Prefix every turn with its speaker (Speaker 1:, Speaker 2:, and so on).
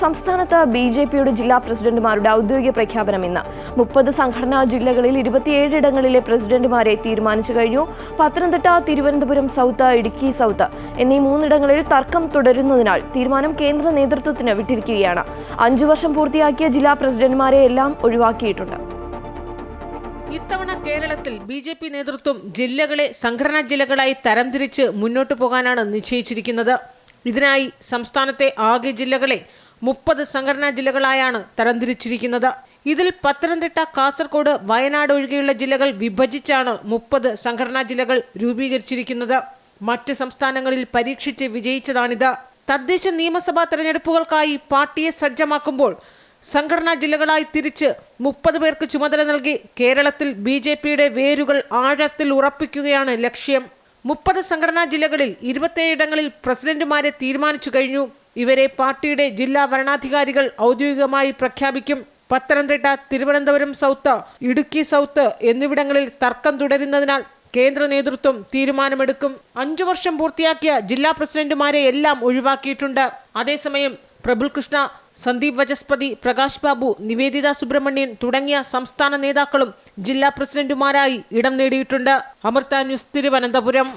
Speaker 1: സംസ്ഥാനത്ത് B J പിയുടെ ജില്ലാ പ്രസിഡന്റുമാരുടെ ഔദ്യോഗിക പ്രഖ്യാപനം ഇന്ന്. മുപ്പത് സംഘടനാ ജില്ലകളിൽ ഇരുപത്തിയേഴ് ഇടങ്ങളിലെ പ്രസിഡന്റുമാരെ തീരുമാനിച്ചു കഴിഞ്ഞു. പത്തനംതിട്ട തിരുവനന്തപുരം സൗത്ത് ഇടുക്കി സൗത്ത് എന്നീ മൂന്നിടങ്ങളിൽ തർക്കം തുടരുന്നതിനാൽ തീരുമാനം കേന്ദ്ര നേതൃത്വത്തിന് വിട്ടിരിക്കുകയാണ്. അഞ്ചു വർഷം പൂർത്തിയാക്കിയ ജില്ലാ പ്രസിഡന്റുമാരെ എല്ലാം ഒഴിവാക്കിയിട്ടുണ്ട്.
Speaker 2: ഇത്തവണ കേരളത്തിൽ ബി ജെ പി നേതൃത്വം ജില്ലകളെ സംഘടനാ ജില്ലകളായി തരംതിരിച്ച് മുന്നോട്ടു പോകാനാണ് നിശ്ചയിച്ചിരിക്കുന്നത്. ഇതിനായി സംസ്ഥാനത്തെ ആകെ ജില്ലകളെ മുപ്പത് സംഘടനാ ജില്ലകളായാണ് തരംതിരിച്ചിരിക്കുന്നത്. ഇതിൽ പത്തനംതിട്ട കാസർഗോഡ് വയനാട് ഒഴികെയുള്ള ജില്ലകൾ വിഭജിച്ചാണ് മുപ്പത് സംഘടനാ ജില്ലകൾ രൂപീകരിച്ചിരിക്കുന്നത്. മറ്റ് സംസ്ഥാനങ്ങളിൽ പരീക്ഷിച്ച് വിജയിച്ചതാണിത്. തദ്ദേശ നിയമസഭാ തെരഞ്ഞെടുപ്പുകൾക്കായി പാർട്ടിയെ സജ്ജമാക്കുമ്പോൾ സംഘടനാ ജില്ലകളായി തിരിച്ച് മുപ്പത് പേർക്ക് ചുമതല നൽകി കേരളത്തിൽ ബി വേരുകൾ ആഴത്തിൽ ഉറപ്പിക്കുകയാണ് ലക്ഷ്യം. മുപ്പത് സംഘടനാ ജില്ലകളിൽ ഇരുപത്തിയേഴിടങ്ങളിൽ പ്രസിഡന്റുമാരെ തീരുമാനിച്ചു കഴിഞ്ഞു. ഇവരെ പാർട്ടിയുടെ ജില്ലാ ഭരണാധികാരികൾ ഔദ്യോഗികമായി പ്രഖ്യാപിക്കും. പത്തനംതിട്ട തിരുവനന്തപുരം സൗത്ത് ഇടുക്കി സൗത്ത് എന്നിവിടങ്ങളിൽ തർക്കം തുടരുന്നതിനാൽ കേന്ദ്ര നേതൃത്വം തീരുമാനമെടുക്കും. അഞ്ചു വർഷം പൂർത്തിയാക്കിയ ജില്ലാ പ്രസിഡന്റുമാരെ എല്ലാം ഒഴിവാക്കിയിട്ടുണ്ട്. അതേസമയം പ്രബുൽ കൃഷ്ണ സന്ദീപ് വചസ്പതി പ്രകാശ് ബാബു നിവേദിത സുബ്രഹ്മണ്യൻ തുടങ്ങിയ സംസ്ഥാന നേതാക്കളും ജില്ലാ പ്രസിഡന്റുമാരായി ഇടം നേടിയിട്ടുണ്ട്. അമൃത ന്യൂസ് തിരുവനന്തപുരം.